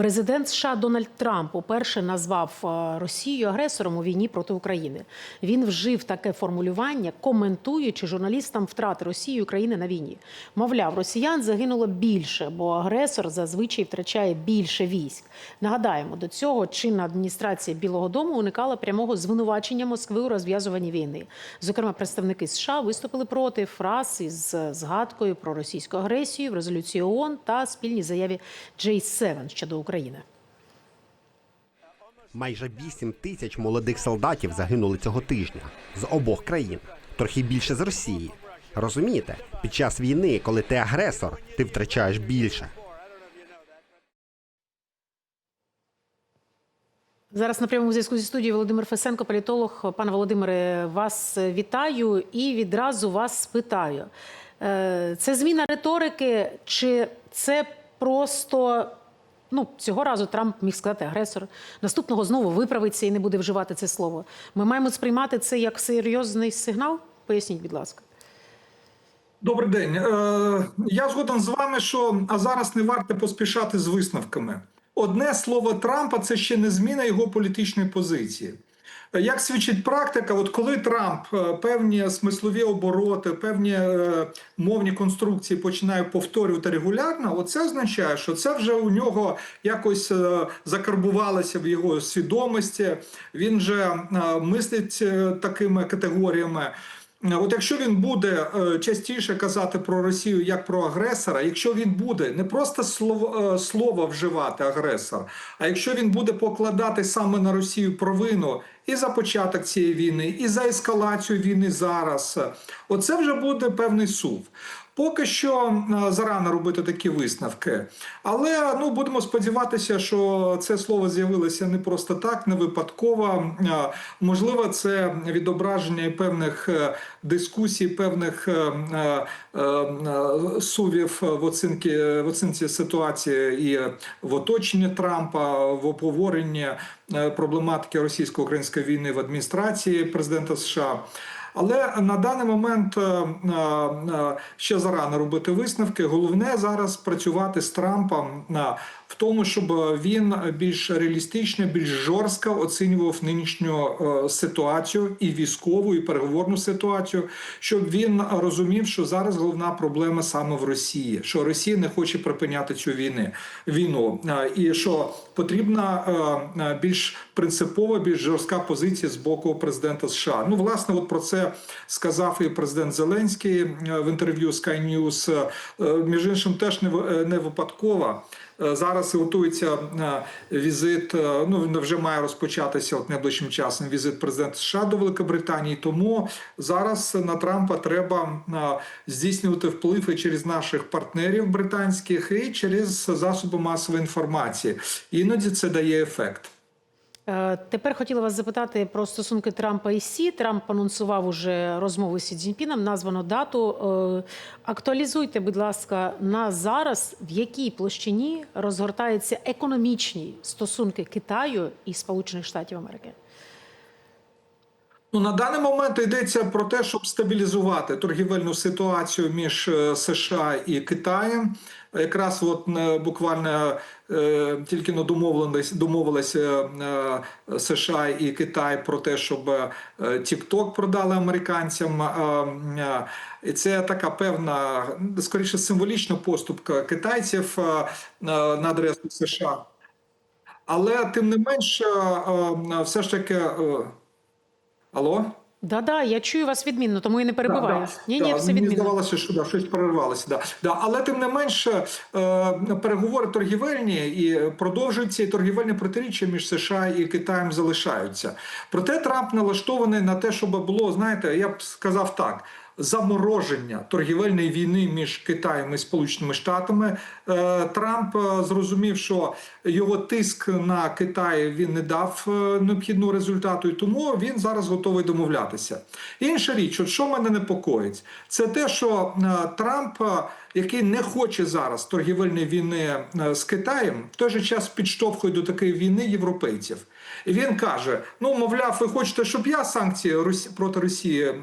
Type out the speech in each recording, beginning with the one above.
Президент США Дональд Трамп уперше назвав е, Росію агресором у війні проти України. Він вжив таке формулювання, коментуючи журналістам втрати Росії і України на війні. Мовляв, росіян загинуло більше, бо агресор зазвичай втрачає більше військ. Нагадаємо, до цього чинна адміністрація Білого Дому уникала прямого звинувачення Москви у розв'язуванні війни. Зокрема, представники США виступили проти фраз із згадкою про російську агресію в резолюції ООН та спільній заяві J7 щодо України. Майже 8 тисяч молодих солдатів загинули цього тижня з обох країн, трохи більше з Росії. Розумієте, під час війни, коли ти агресор, ти втрачаєш більше. Зараз на прямому зв'язку зі студією Володимир Фесенко, політолог. Пане Володимире, вас вітаю і відразу вас спитаю. Е, Це зміна риторики, чи це просто ну цього разу Трамп міг сказати агресор, наступного знову виправиться і не буде вживати це слово. Ми маємо сприймати це як серйозний сигнал? Поясніть, будь ласка. Добрий день. Е, Я згоден з вами, що а зараз не варто поспішати з висновками. Одне слово Трампа це ще не зміна його політичної позиції. Як свідчить практика, от коли Трамп е, певні смислові обороти, певні е, мовні конструкції починає повторювати регулярно, оце означає, що це вже у нього якось е, закарбувалося в його свідомості. Він же мислить такими категоріями. От якщо він буде е, частіше казати про Росію як про агресора, якщо він буде не просто слово, е, слово вживати агресор, а якщо він буде покладати саме на Росію провину і за початок цієї війни, і за ескалацію війни зараз, оце вже буде певний сув. Поки що зарано робити такі висновки, але ну будемо сподіватися, що це слово з'явилося не просто так, не випадково. Можливо, це відображення певних е, дискусій, певних е, е, сувів в оцінці, в оцінці ситуації і в оточенні Трампа, в обговоренні проблематики російсько-української війни в адміністрації президента США. Але на даний момент е, е, е, ще зарано робити висновки. Головне зараз працювати з Трампом в тому, щоб він більш реалістично, більш жорстко оцінював нинішню е, ситуацію і військову, і переговорну ситуацію, щоб він розумів, що зараз головна проблема саме в Росії, що Росія не хоче припиняти цю війни війну, е, і що потрібна е, е, більш принципова, більш жорстка позиція з боку президента США. Ну, власне, от про це сказав і президент Зеленський е, в інтерв'ю Sky News. Е, Між іншим, теж е, не випадково. Е, Зараз готується е, візит. е, Ну він вже має розпочатися от найближчим часом. Візит президента США до Великобританії. Тому зараз на Трампа треба здійснювати вплив і через наших партнерів британських, і через засоби масової інформації. Іноді це дає ефект. Е, Тепер хотіла вас запитати про стосунки Трампа і Сі. Трамп анонсував уже розмову з Сі Цзіньпіном, названо дату. Е, Актуалізуйте, будь ласка, на зараз в якій площині розгортаються економічні стосунки Китаю і Сполучених Штатів Америки. Ну, на даний момент йдеться про те, щоб стабілізувати торгівельну ситуацію між е, США і Китаєм. Якраз от е, буквально е, тільки домовились, домовилися е, США і Китай про те, щоб е, TikTok продали американцям. Е, е, І це така певна, скоріше символічна поступка китайців е, на на адресу США. Але тим не менш, е, все ж таки. е, Алло? Да, да, я чую вас відмінно, тому і не перебуваю. Да, да. Ні, ні, Да, все Мені відмінно. здавалося, що да, щось перервалося. Да. Да. Але тим не менше, е, переговори торгівельні і продовжуються, і торгівельні протиріччя між США і Китаєм залишаються. Проте Трамп налаштований на те, щоб було, знаєте, я б сказав так. Замороження торгівельної війни між Китаєм і Сполученими Штатами Е, Трамп е, зрозумів, що його тиск на Китай він не дав е, необхідного результату, і тому він зараз готовий домовлятися. Інша річ, от що мене непокоїть, це те, що Трамп який не хоче зараз торгівельної війни е, з Китаєм, в той же час підштовхує до такої війни європейців. І він каже: ну, мовляв, ви хочете, щоб я санкції проти Росії е,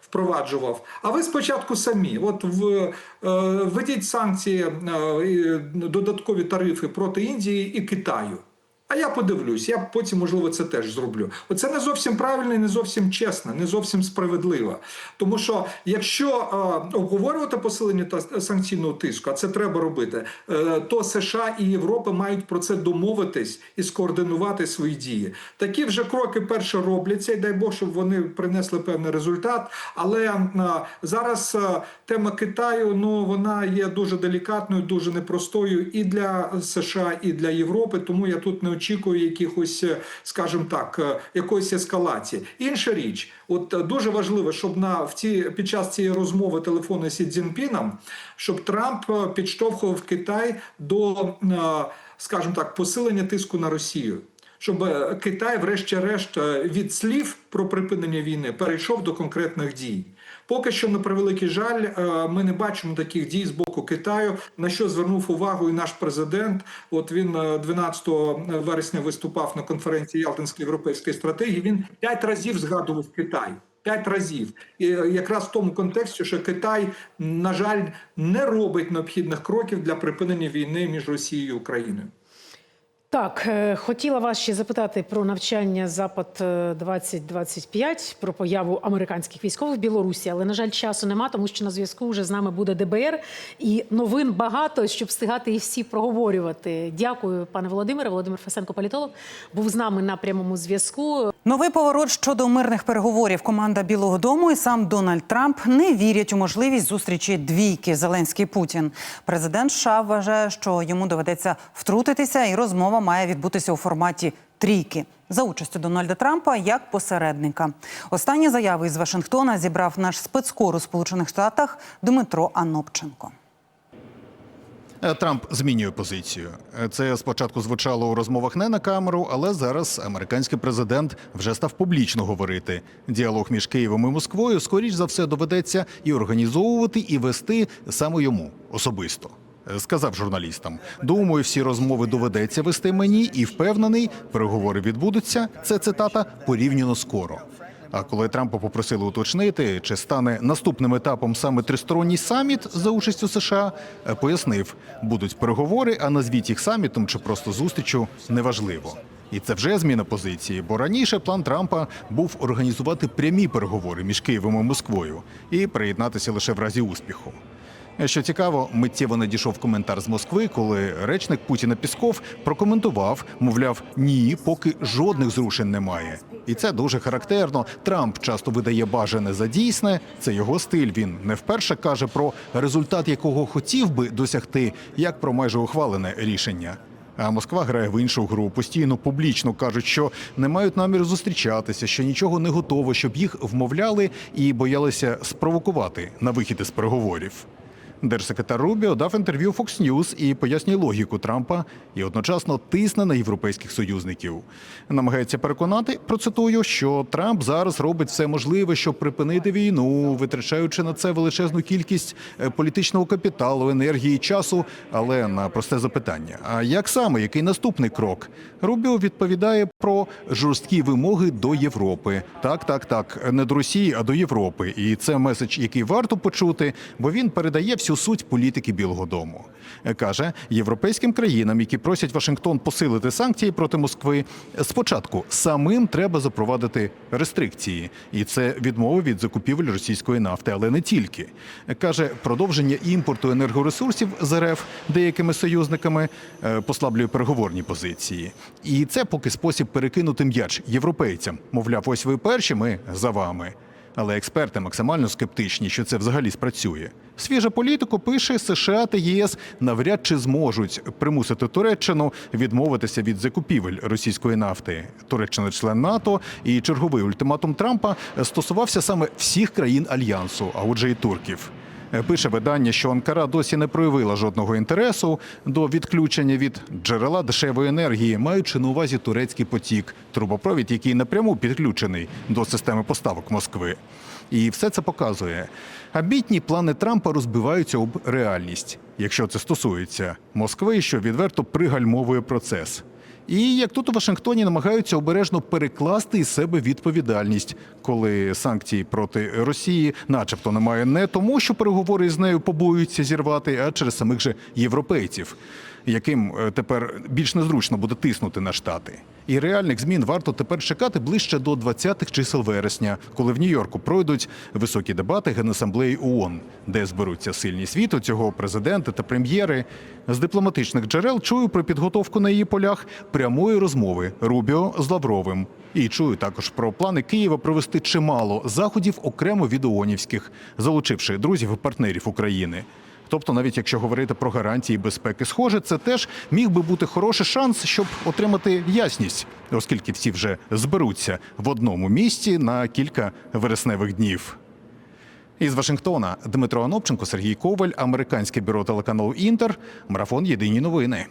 впроваджував. А ви спочатку самі. От в, е, введіть санкції, додаткові тарифи проти Індії і Китаю. А я подивлюсь, я потім, можливо, це теж зроблю. Оце не зовсім правильно, не зовсім чесно, не зовсім справедливо. Тому що якщо е, обговорювати посилення та санкційного тиску, а це треба робити, е, то США і Європа мають про це домовитись і скоординувати свої дії. Такі вже кроки перше робляться, і дай Бог, щоб вони принесли певний результат. Але е, зараз е, тема Китаю ну вона є дуже делікатною, дуже непростою і для США, і для Європи. Тому я тут не очікую якихось, е, скажімо так, е, якоїсь ескалації. Інша річ, от е, дуже важливо, щоб на в ці під час цієї розмови телефону зі Цзіньпіном, щоб Трамп підштовхував Китай до, скажімо так, посилення тиску на Росію. Щоб Китай, врешті-решт, від слів про припинення війни перейшов до конкретних дій. Поки що, на превеликий жаль, е, ми не бачимо таких дій з боку Китаю. На що звернув увагу і наш президент. От він е, 12 вересня виступав на конференції Ялтинської європейської стратегії. Він п'ять разів згадував Китай. П'ять разів, і е, якраз в тому контексті, що Китай, на жаль, не робить необхідних кроків для припинення війни між Росією і Україною. Так, е, хотіла вас ще запитати про навчання Запад е, 2025, про появу американських військових в Білорусі, але на жаль, часу нема, тому що на зв'язку вже з нами буде ДБР і новин багато, щоб встигати і всі проговорювати. Дякую, пане Володимире. Володимир Фесенко, політолог, був з нами на прямому зв'язку. Новий поворот щодо мирних переговорів. Команда Білого Дому і сам Дональд Трамп не вірять у можливість зустрічі двійки Зеленський Путін. Президент США вважає, що йому доведеться втрутитися, і розмова має відбутися у форматі трійки за участю Дональда Трампа як посередника. Останні заяви із Вашингтона зібрав наш спецкор у Сполучених Штатах Дмитро Анопченко. Е, Трамп змінює позицію. Е, Це спочатку звучало у розмовах не на камеру, але зараз американський президент вже став публічно говорити. Діалог між Києвом і Москвою, скоріш за все, доведеться і організовувати, і вести саме йому особисто. Е, Сказав журналістам: думаю, всі розмови доведеться вести мені, і впевнений, переговори відбудуться. Це цитата порівняно скоро. А коли Трампа попросили уточнити, чи стане наступним етапом саме тристоронній саміт за участю США, е, пояснив, будуть переговори, а назвіть їх самітом чи просто зустрічю неважливо. І це вже зміна позиції, бо раніше план Трампа був організувати прямі переговори між Києвом і Москвою і приєднатися лише в разі успіху. Що цікаво, миттєво надійшов коментар з Москви, коли речник Путіна Пісков прокоментував, мовляв, ні, поки жодних зрушень немає. І це дуже характерно. Трамп часто видає бажане за дійсне. Це його стиль. Він не вперше каже про результат, якого хотів би досягти, як про майже ухвалене рішення. А Москва грає в іншу гру. Постійно публічно кажуть, що не мають наміру зустрічатися, що нічого не готово, щоб їх вмовляли і боялися спровокувати на вихід із переговорів. Держсекретар Рубіо дав інтерв'ю Fox News і пояснює логіку Трампа і одночасно тисне на європейських союзників. Намагається переконати, процитую, що Трамп зараз робить все можливе, щоб припинити війну, витрачаючи на це величезну кількість е, політичного капіталу, енергії часу. Але на просте запитання: а як саме який наступний крок? Рубіо відповідає про жорсткі вимоги до Європи. Так, так, так, не до Росії, а до Європи. І це меседж, який варто почути, бо він передає всю суть політики Білого Дому. Каже, європейським країнам, які просять Вашингтон посилити санкції проти Москви, спочатку самим треба запровадити рестрикції, і це відмови від закупівель російської нафти, але не тільки. Каже, продовження імпорту енергоресурсів з РФ деякими союзниками е, послаблює переговорні позиції. І це поки спосіб перекинути м'яч європейцям. Мовляв, ось ви перші, ми за вами. Але експерти максимально скептичні, що це взагалі спрацює. Свіжа політику пише США та ЄС навряд чи зможуть примусити Туреччину відмовитися від закупівель російської нафти. Туреччина член НАТО, і черговий ультиматум Трампа стосувався саме всіх країн альянсу, а отже, і турків. Е, Пише видання, що Анкара досі не проявила жодного інтересу до відключення від джерела дешевої енергії, маючи на увазі турецький потік, трубопровід, який напряму підключений до системи поставок Москви. І все це показує. Амбітні плани Трампа розбиваються об реальність, якщо це стосується Москви, що відверто пригальмовує процес. І як тут у Вашингтоні намагаються обережно перекласти із себе відповідальність, коли санкції проти Росії, начебто, немає не тому, що переговори з нею побоюються зірвати, а через самих же європейців, яким е, тепер більш незручно буде тиснути на штати. І реальних змін варто тепер чекати ближче до 20-х чисел вересня, коли в Нью-Йорку пройдуть високі дебати Генасамблеї ООН, де зберуться сильні світу цього президенти та прем'єри. З дипломатичних джерел чую про підготовку на її полях прямої розмови Рубіо з Лавровим. І чую також про плани Києва провести чимало заходів окремо від ООНівських, залучивши друзів і партнерів України. Тобто, навіть якщо говорити про гарантії безпеки, схоже, це теж міг би бути хороший шанс, щоб отримати ясність, оскільки всі вже зберуться в одному місці на кілька вересневих днів. Із Вашингтона Дмитро Анопченко, Сергій Коваль, американське бюро телеканалу Інтер, марафон Єдині новини.